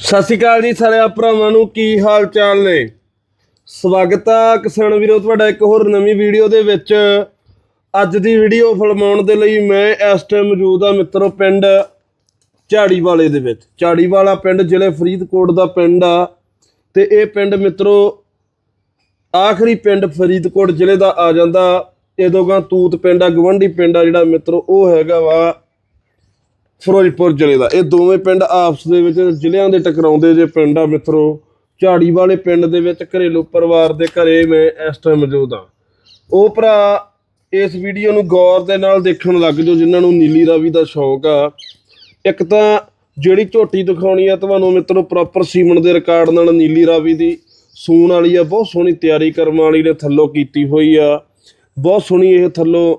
ਸਤਿ ਸ਼੍ਰੀ ਅਕਾਲ ਜੀ ਸਾਰੇ ਭਰਾਵਾਂ ਨੂੰ, ਕੀ ਹਾਲ ਚਾਲ ਨੇ? ਸਵਾਗਤ ਆ ਕਿਸਾਨ ਵੀਰੋ, ਤੁਹਾਡਾ ਇੱਕ ਹੋਰ ਨਵੀਂ ਵੀਡੀਓ ਦੇ ਵਿੱਚ। ਅੱਜ ਦੀ ਵੀਡੀਓ ਫਿਲਮਾਉਣ ਦੇ ਲਈ ਮੈਂ ਇਸ ਟਾਈਮ ਮੌਜੂਦ ਆ ਮਿੱਤਰੋ ਪਿੰਡ ਝਾੜੀ ਵਾਲੇ ਦੇ ਵਿੱਚ। ਝਾੜੀ ਵਾਲਾ ਪਿੰਡ ਜ਼ਿਲ੍ਹੇ ਫਰੀਦਕੋਟ ਦਾ ਪਿੰਡ ਆ ਤੇ ਇਹ ਪਿੰਡ ਮਿੱਤਰੋ ਆਖਰੀ ਪਿੰਡ ਫਰੀਦਕੋਟ ਜ਼ਿਲ੍ਹੇ ਦਾ ਆ ਜਾਂਦਾ। ਇਹਦੋਂਗਾ ਤੂਤ ਪਿੰਡ ਆ, ਗਵੰਡੀ ਪਿੰਡ ਆ ਜਿਹੜਾ ਮਿੱਤਰੋ ਉਹ ਹੈਗਾ ਵਾ ਫਿਰੋਜ਼ਪੁਰ ਜ਼ਿਲ੍ਹੇ ਦਾ। ਇਹ ਦੋਵੇਂ ਪਿੰਡ ਆਪਸ ਦੇ ਵਿੱਚ ਜ਼ਿਲ੍ਹਿਆਂ ਦੇ ਟਕਰਾਉਂਦੇ ਜੇ ਪਿੰਡ ਆ ਮਿੱਤਰੋ। ਝਾੜੀ ਵਾਲੇ ਪਿੰਡ ਦੇ ਵਿੱਚ ਘਰੇਲੂ ਪਰਿਵਾਰ ਦੇ ਘਰੇ ਮੈਂ ਇਸ ਟਾਈਮ ਮੌਜੂਦ ਆ ਉਹ ਭਰਾ ਇਸ ਵੀਡੀਓ ਨੂੰ ਗੌਰ ਦੇ ਨਾਲ ਦੇਖਣ ਲੱਗ ਜਾਓ, ਜਿਨ੍ਹਾਂ ਨੂੰ ਨੀਲੀ ਰਾਵੀ ਦਾ ਸ਼ੌਕ ਆ। ਇੱਕ ਤਾਂ ਜਿਹੜੀ ਝੋਟੀ ਦਿਖਾਉਣੀ ਆ, ਤੁਹਾਨੂੰ ਮਿੱਤਰੋ ਪ੍ਰੋਪਰ ਸੀਮਨ ਦੇ ਰਿਕਾਰਡ ਨਾਲ ਨੀਲੀ ਰਾਵੀ ਦੀ ਸੂਣ ਵਾਲੀ ਆ। ਬਹੁਤ ਸੋਹਣੀ ਤਿਆਰੀ ਕਰਮ ਵਾਲੀ ਨੇ ਥੱਲੋਂ ਕੀਤੀ ਹੋਈ ਆ। ਬਹੁਤ ਸੋਹਣੀ ਇਹ ਥੱਲੋਂ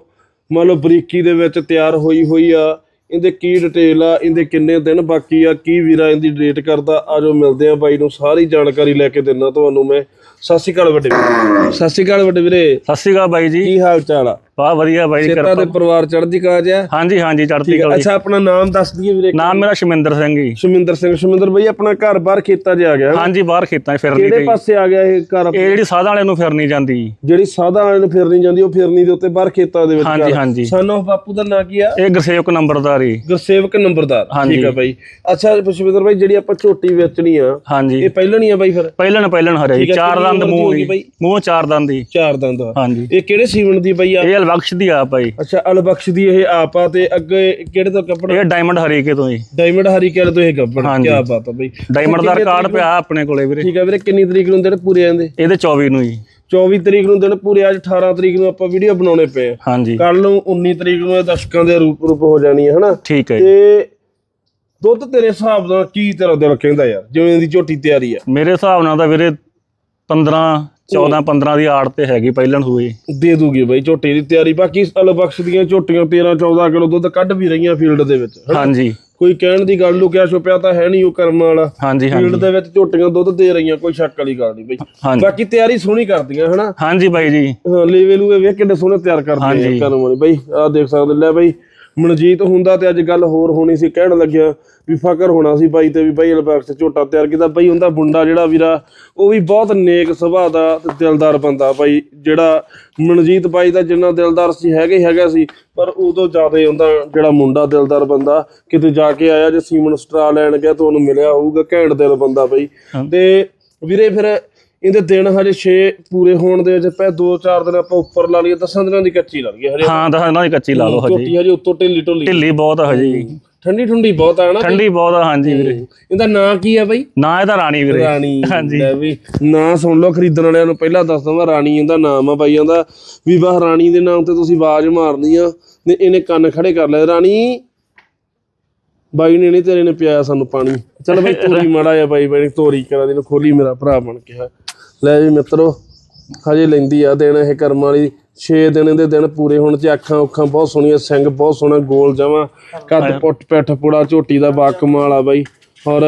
ਮੰਨ ਲਓ ਬਰੀਕੀ ਦੇ ਵਿੱਚ ਤਿਆਰ ਹੋਈ ਹੋਈ ਆ। ਇਹਦੇ ਕੀ ਡਿਟੇਲ ਆ ਇਹਦੇ ਕਿੰਨੇ ਦਿਨ ਬਾਕੀ ਆ ਕੀ ਵੀਰਾ ਇਹਦੀ ਡੇਟ ਕਰਦਾ ਆਜੋ ਮਿਲਦੇ ਆ ਬਾਈ ਨੂੰ ਸਾਰੀ ਜਾਣਕਾਰੀ ਲੈ ਕੇ ਦਿੰਦਾ ਤੁਹਾਨੂੰ ਮੈਂ। ਸਤਿ ਸ਼੍ਰੀ ਅਕਾਲ ਵੱਡੇ ਵੀਰੇ। ਸਤਿ ਸ਼੍ਰੀ ਅਕਾਲ ਵੱਡੇ ਵੀਰੇ। ਸਤਿ ਸ਼੍ਰੀ ਅਕਾਲ ਬਾਈ ਜੀ ਕੀ ਹਾਲ ਚਾਲ ਆ? ਵਾਹ ਵਧੀਆ ਬਾਈ ਜੀ ਕਿਰਪਾ। ਦੇ ਪਰਿਵਾਰ ਚੜ੍ਹਦੀ ਕਲਾ ਚ ਆ? ਹਾਂਜੀ ਹਾਂਜੀ ਚੜ੍ਹਦੀ ਆ। ਕਲਾ ਜੀ। ਅੱਛਾ ਆਪਣਾ ਨਾਮ ਦੱਸ ਦਈਏ ਵੀਰੇ ਨਾਮ ਮੇਰਾ ਸ਼ਮਿੰਦਰ ਸਿੰਘ ਜੀ। ਸ਼ਮਿੰਦਰ ਸਿੰਘ ਸ਼ਮਿੰਦਰ ਬਈ ਆਪਣਾ ਘਰ ਬਾਹਰ ਖੇਤਾਂ 'ਚ ਆ ਗਿਆ। ਹਾਂਜੀ ਬਾਹਰ ਖੇਤਾਂ 'ਚ ਫਿਰਨੀ ਕਿਹੜੇ ਪਾਸੇ ਆ ਗਿਆ ਇਹ ਘਰ ਇਹ ਜਿਹੜੀ ਸਾਧਾਂ ਵਾਲੇ ਨੂੰ ਫਿਰਨੀ ਜਾਂਦੀ। ਜੀ। ਜਿਹੜੀ ਸਾਦਾ ਵਾਲੇ ਨੂੰ ਫਿਰਨੀ ਜਾਂਦੀ ਉਹ ਫਿਰਨੀ ਦੇ ਉੱਤੇ ਬਾਹਰ ਖੇਤਾਂ ਦੇ ਵਿੱਚ ਹਾਂਜੀ ਹਾਂਜੀ। ਸਨ ਬਾਪੂ ਦਾ ਨਾਂ ਕੀ ਆ? ਇਹ ਗੁਰਸੇਵਕ ਨੰਬਰਦਾਰੀ ਗੁਰਸੇਵਕ ਨੰਬਰਦਾਰ। ਠੀਕ ਆ ਬਾਈ। ਅੱਛਾ ਪੁਸ਼ਪਿੰਦਰ ਬਾਈ ਜਿਹੜੀ ਆਪਾਂ ਝੋਟੀ ਵੇਚਣੀ ਆ ਹਾਂਜੀ। ਇਹ ਪਹਿਲਾਂ ਨਹੀਂ ਆ ਬਾਈ ਫਿਰ? ਪਹਿਲਣ ਪਹਿਲਣ ਹਰੇ। ਜੀ ਚਾਰ ਦੰਦ ਮੂੰਹ ਜੀ? ਮੂੰਹ ਚਾਰ ਦੰਦ। ਦੀ ਚਾਰ ਦੰਦ ਹਾਂਜੀ। ਇਹ ਕਿਹੜੇ ਸੀਮਨ ਦੀ ਬਾਈ ਆ? ਇਹ ਅਲਬਖਸ਼ ਦੀ ਆ ਭਾਈ ਅੱਛਾ ਅਲਬਖਸ਼ ਦੀ ਇਹ ਆਪ ਆ ਤੇ ਅੱਗੇ ਕਿਹੜੇ ਤੋਂ ਕੱਪੜਾ? ਇਹ ਡਾਇਮੰਡ ਹਰੀਕੇ ਤੋਂ ਜੀ। ਡਾਇਮੰਡ ਹਰੀ ਕੇਲ ਤੋਂ ਇਹ ਹਾਂਜੀ। ਕੀ ਬਾਤ ਆ ਬਾਈ। ਡਾਇਮੰਡ ਦਾ ਰਿਕਾਰਡ ਪਿਆ ਆਪਣੇ ਕੋਲੇ ਵੀਰੇ। ਠੀਕ ਆ ਵੀਰੇ ਕਿੰਨੀ ਤਰੀਕ ਨੂੰ ਦਿਨ ਪੂਰੇ ਆਂਦੇ ਇਹਦੇ 24 ਨੂੰ ਜੀ। 24 ਤਰੀਕ ਨੂੰ ਦਿਨ ਪੂਰੇ ਅੱਜ 18 ਤਰੀਕ ਨੂੰ ਆਪਾਂ ਵੀਡੀਓ ਬਣਾਉਣੇ ਪਏ ਆ। ਹਾਂਜੀ। ਕੱਲ ਨੂੰ 19 ਤਰੀਕ ਨੂੰ ਇਹ ਦਰਸ਼ਕਾਂ ਦੇ ਰੂਪ ਰੂਪ ਹੋ ਜਾਣੀ ਹੈ ਹਨਾ? ਠੀਕ ਹੈ ਜੀ। ਤੇ ਦੁੱਧ ਤੇਰੇ ਹਿਸਾਬ ਨਾਲ ਕੀ ਤੇਰਾ ਦਿਲ ਕਹਿੰਦਾ ਯਾਰ? ਜਿਵੇਂ ਦੀ ਝੋਟੀ ਤਿਆਰੀ ਆ। ਮੇਰੇ ਹਿਸਾਬ ਨਾਲ ਤਾਂ ਵੀਰੇ 15 14 15 ਦੀ ਆੜ ਤੇ ਹੈਗੀ ਪਹਿਲਣ ਹੋਈ ਦੇ ਦੂਗੀ ਬਈ ਝੋਟੀ ਦੀ ਤਿਆਰੀ। ਬਾਕੀ ਅਲਬਖਸ਼ ਦੀਆਂ ਝੋਟੀਆਂ 13 14 ਕਿਲੋ ਦੁੱਧ ਕੱਢ ਵੀ ਰਹੀਆਂ ਫੀਲਡ ਦੇ ਵਿੱਚ? ਹਾਂਜੀ। ਕੋਈ ਕਹਿਣ ਦੀ ਗੱਲ ਲੁਕਿਆ ਛੁਪਿਆ ਤਾਂ ਹੈ ਨਹੀਂ ਉਹ ਕਰਮ ਵਾਲਾ। ਹਾਂਜੀ ਫੀਲਡ ਹਾਂਜੀ ਦੇ ਵਿੱਚ ਝੋਟੀਆਂ ਦੁੱਧ ਦੇ ਰਹੀਆਂ ਕੋਈ ਸ਼ੱਕ ਵਾਲੀ ਗੱਲ ਨਹੀਂ ਬਈ। ਹਾਂਜੀ। ਬਾਕੀ ਤਿਆਰੀ ਸੋਹਣੀ ਕਰਦੀਆਂ ਹਨਾ? ਹਾਂਜੀ ਬਾਈ ਜੀ। ਹਾਂ ਲੇਵੇ ਲੂਵੇ ਵੇਖ ਕਿੰਨੇ ਸੋਹਣੇ ਤਿਆਰ ਕਰਦੇ ਆ ਹਾਂਜੀ। ਕਰਮ ਵਾਲੇ। ਬਈ ਆਹ ਦੇਖ ਸਕਦੇ ਲੈ ਬਈ ਮਨਜੀਤ ਹੁੰਦਾ ਤੇ ਅੱਜ ਗੱਲ ਹੋਰ ਹੋਣੀ ਸੀ ਕਹਿਣ ਲੱਗਿਆ ਵੀ ਫਕਰ ਹੋਣਾ ਸੀ ਬਾਈ ਤੇ ਵੀ ਬਾਈ ਅਲਬੈਕਸ ਝੋਟਾ ਤਿਆਰ ਕੀਤਾ ਬਈ ਹੁੰਦਾ ਮੁੰਡਾ ਜਿਹੜਾ ਵੀਰਾ ਉਹ ਵੀ ਬਹੁਤ ਨੇਕ ਸੁਭਾਅ ਦਾ ਤੇ ਦਿਲਦਾਰ ਬੰਦਾ ਬਾਈ ਜਿਹੜਾ ਮਨਜੀਤ ਬਾਈ ਦਾ ਜਿੰਨਾ ਦਿਲਦਾਰ ਸੀ ਹੈਗਾ ਹੀ ਹੈਗਾ ਸੀ ਪਰ ਉਦੋਂ ਜ਼ਿਆਦਾ ਹੁੰਦਾ ਜਿਹੜਾ ਮੁੰਡਾ ਦਿਲਦਾਰ ਬੰਦਾ ਕਿਤੇ ਜਾ ਕੇ ਆਇਆ ਜੇ ਸੀਮਨ ਸਟਰਾ ਲੈਣ ਗਿਆ ਤਾਂ ਉਹਨੂੰ ਮਿਲਿਆ ਹੋਊਗਾ ਘੈਂਟ ਦਿਲ ਬੰਦਾ ਬਈ। ਤੇ ਵੀਰੇ ਫਿਰ ਇਹਦੇ ਦਿਨ ਹਜੇ 6 ਪੂਰੇ ਹੋਣ ਦੇ ਵਿੱਚ ਪੈ 2-4 ਦਿਨ ਆਪਾਂ ਉੱਪਰ ਲਾ ਲਈਏ 10 ਦਿਨਾਂ ਦੀ ਕੱਚੀ ਲੱਗ ਗਈ ਹਜੇ। ਹਾਂ ਤਾਂ ਇਹਨਾਂ ਦੀ ਕੱਚੀ ਲਾ ਲਓ ਹਜੇ ਝੋਟੀ ਹਜੇ। ਉੱਤੋਂ ਢਿੱਲੀ ਢੁੱਲੀ। ਢਿੱਲੀ ਬਹੁਤ ਆ ਹਜੇ। ਜੀ ਠੰਡੀ ਠੰਡੀ ਬਹੁਤ ਆ ਨਾ ਠੰਡੀ ਬਹੁਤ ਆ ਹਾਂਜੀ ਵੀਰੇ। ਇਹਦਾ ਨਾਂ ਕੀ ਆ ਬਾਈ? ਨਾ ਇਹ ਤਾਂ ਰਾਣੀ ਵੀਰੇ। ਰਾਣੀ ਹਾਂਜੀ। ਲੈ ਵੀ ਨਾਂ ਸੁਣ ਲਓ ਖਰੀਦਣ ਵਾਲਿਆਂ ਨੂੰ ਪਹਿਲਾਂ ਦੱਸ ਦਵਾਂ ਰਾਣੀ ਇਹਦਾ ਨਾਮ ਆ ਬਾਈਆਂ ਦਾ ਵੀ ਬਾਹ ਰਾਣੀ ਦੇ ਨਾਮ ਤੇ ਤੁਸੀਂ ਆਵਾਜ਼ ਮਾਰਨੀ ਆ ਤੇ ਇਹਨੇ ਕੰਨ ਖੜੇ ਕਰ ਲਏ। ਰਾਣੀ ਬਾਈ ਨੇ ਨਹੀਂ ਤੇਰੇ ਨੇ ਪਿਆਇਆ ਸਾਨੂੰ ਪਾਣੀ। ਚੱਲ ਬਾਈ ਤੋਰੀ ਮਾੜਾ ਆ ਬਾਈ ਬਾਈ ਤੋਰੀ ਕਰਾ ਦੇ ਨੂੰ ਖੋਲੀ ਮੇਰਾ ਭਰਾ ਬਣ ਕੇ ਹੈ। ਲੈ ਵੀ ਮਿੱਤਰੋ ਹਜੇ ਲੈਂਦੀ ਆ ਦਿਨ ਇਹ ਕਰਮ ਵਾਲੀ। 6 ਦਿਨ ਦੇ ਦਿਨ ਪੂਰੇ ਹੋਣ ਚ ਅੱਖਾਂ ਉੱਖਾਂ ਬਹੁਤ ਸੋਹਣੀਆਂ ਸਿੰਘ ਬਹੁਤ ਸੋਹਣਾ ਗੋਲ ਜਮਾ। ਕੱਦ ਪੁੱਟ ਪਿੱਠ ਪੁੜਾ ਝੋਟੀ ਦਾ ਬਾ ਕਮਾਲ ਆ ਬਾਈ। ਔਰ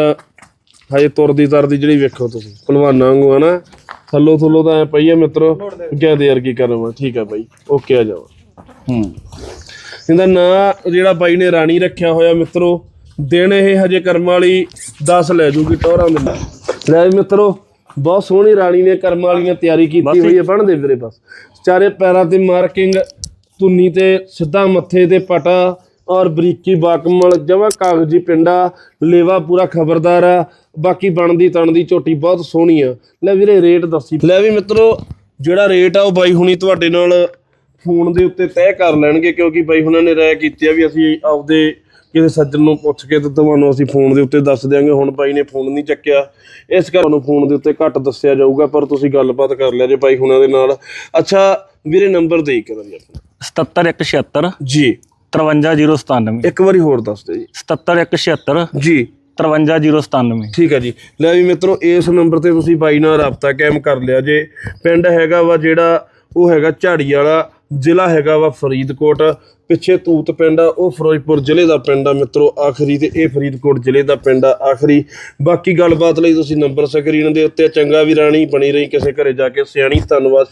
ਹਜੇ ਤੁਰਦੀ ਤਰਦੀ ਜਿਹੜੀ ਵੇਖੋ ਤੁਸੀਂ ਭਲਵਾਨਾਂ ਵਾਂਗੂ ਆ ਨਾ। ਥੱਲੋ ਥੱਲੋ ਤਾਂ ਐ ਪਈ ਆ ਮਿੱਤਰੋ ਕਿਆ ਦੇਰ ਕੀ ਕਰਵਾ ਠੀਕ ਆ ਬਾਈ ਓਕੇ ਆ ਜਾਓ। ਹੂੰ। ਇਹਦਾ ਨਾਂ ਜਿਹੜਾ ਬਾਈ ਨੇ ਰਾਣੀ ਰੱਖਿਆ ਹੋਇਆ ਮਿੱਤਰੋ ਦਿਨ ਇਹ ਹਜੇ ਕਰਮ ਵਾਲੀ 10 ਲੈ ਜੂਗੀ ਟੋਰਾਂ ਦੇ। ਲੈ ਮਿੱਤਰੋ ਬਹੁਤ ਸੋਹਣੀ ਰਾਣੀ ਨੇ ਕਰਮ ਵਾਲੀਆਂ ਤਿਆਰੀ ਕੀਤੀ ਹੋਈ ਹੈ ਬਣਦੇ ਵੀਰੇ ਬਸ। ਚਾਰੇ ਪੈਰਾਂ ਤੇ ਮਾਰਕਿੰਗ ਧੁੰਨੀ ਤੇ ਸਿੱਧਾ ਮੱਥੇ ਤੇ ਪਟਾ ਔਰ ਬਰੀਕੀ ਬਾਕਮਲ ਜਮਾ ਕਾਗਜ਼ੀ ਪਿੰਡਾ ਲੇਵਾ ਪੂਰਾ ਖਬਰਦਾਰ ਆ ਬਾਕੀ ਬਣਦੀ ਤਣਦੀ ਝੋਟੀ ਬਹੁਤ ਸੋਹਣੀ ਆ। ਲੈ ਵੀਰੇ ਰੇਟ ਦੱਸੀ। ਲੈ ਵੀ ਮਿੱਤਰੋ ਜਿਹੜਾ ਰੇਟ ਆ ਉਹ ਬਾਈ ਹੁਣੀ ਤੁਹਾਡੇ ਨਾਲ ਫੋਨ ਦੇ ਉੱਤੇ ਤੈਅ ਕਰ ਲੈਣਗੇ ਕਿਉਂਕਿ ਬਾਈ ਹੁਣਾਂ ਨੇ ਰਾਇ ਕੀਤੀ ਆ ਵੀ ਅਸੀਂ ਆਪਦੇ ਕਿਸੇ ਸੱਜਣ ਨੂੰ ਪੁੱਛ ਕੇ ਤੇ ਤੁਹਾਨੂੰ ਅਸੀਂ ਫੋਨ ਦੇ ਉੱਤੇ ਦੱਸ ਦਿਆਂਗੇ ਹੁਣ ਬਾਈ ਨੇ ਫੋਨ ਨਹੀਂ ਚੱਕਿਆ। ਇਸ ਕਰਕੇ ਤੁਹਾਨੂੰ ਫੋਨ ਦੇ ਉੱਤੇ ਘੱਟ ਦੱਸਿਆ ਜਾਊਗਾ ਪਰ ਤੁਸੀਂ ਗੱਲਬਾਤ ਕਰ ਲਿਆ ਜੇ ਬਾਈ ਹੁਣਾਂ ਦੇ ਨਾਲ। ਅੱਛਾ ਵੀਰੇ ਨੰਬਰ ਦੇ ਕਰਾਂ ਜੀ ਆਪਣਾ। 77176 ਜੀ। 53097 ਇੱਕ ਵਾਰੀ ਹੋਰ ਦੱਸ ਦਿਓ ਜੀ। 77176 ਜੀ। 53097 ਠੀਕ ਹੈ ਜੀ। ਲੈ ਵੀ ਮਿੱਤਰੋ ਇਸ ਨੰਬਰ ਤੇ ਤੁਸੀਂ ਬਾਈ ਨਾਲ ਰਾਬਤਾ ਕਾਇਮ ਕਰ ਲਿਆ ਜੇ। ਪਿੰਡ ਹੈਗਾ ਵਾ ਜਿਹੜਾ ਉਹ ਹੈਗਾ ਝਾੜੀ ਵਾਲਾ। ਜ਼ਿਲ੍ਹਾ ਹੈਗਾ ਵਾ ਫਰੀਦਕੋਟ। ਪਿੱਛੇ ਤੂਤ ਪਿੰਡ ਆ, ਉਹ ਫਿਰੋਜ਼ਪੁਰ ਜ਼ਿਲ੍ਹੇ ਦਾ ਪਿੰਡ ਆ ਮਿੱਤਰੋ, ਆਖਰੀ ਤੇ ਇਹ ਫਰੀਦਕੋਟ ਜ਼ਿਲ੍ਹੇ ਦਾ ਪਿੰਡ ਆ, ਆਖਰੀ। ਬਾਕੀ ਗੱਲਬਾਤ ਲਈ ਤੁਸੀਂ ਨੰਬਰ ਸਕਰੀਨ ਦੇ ਉੱਤੇ, ਚੰਗਾ ਵੀ ਰਾਣੀ ਬਣੀ ਰਹੀ ਕਿਸੇ ਘਰੇ ਜਾ ਕੇ, ਸਿਆਣੀ, ਧੰਨਵਾਦ।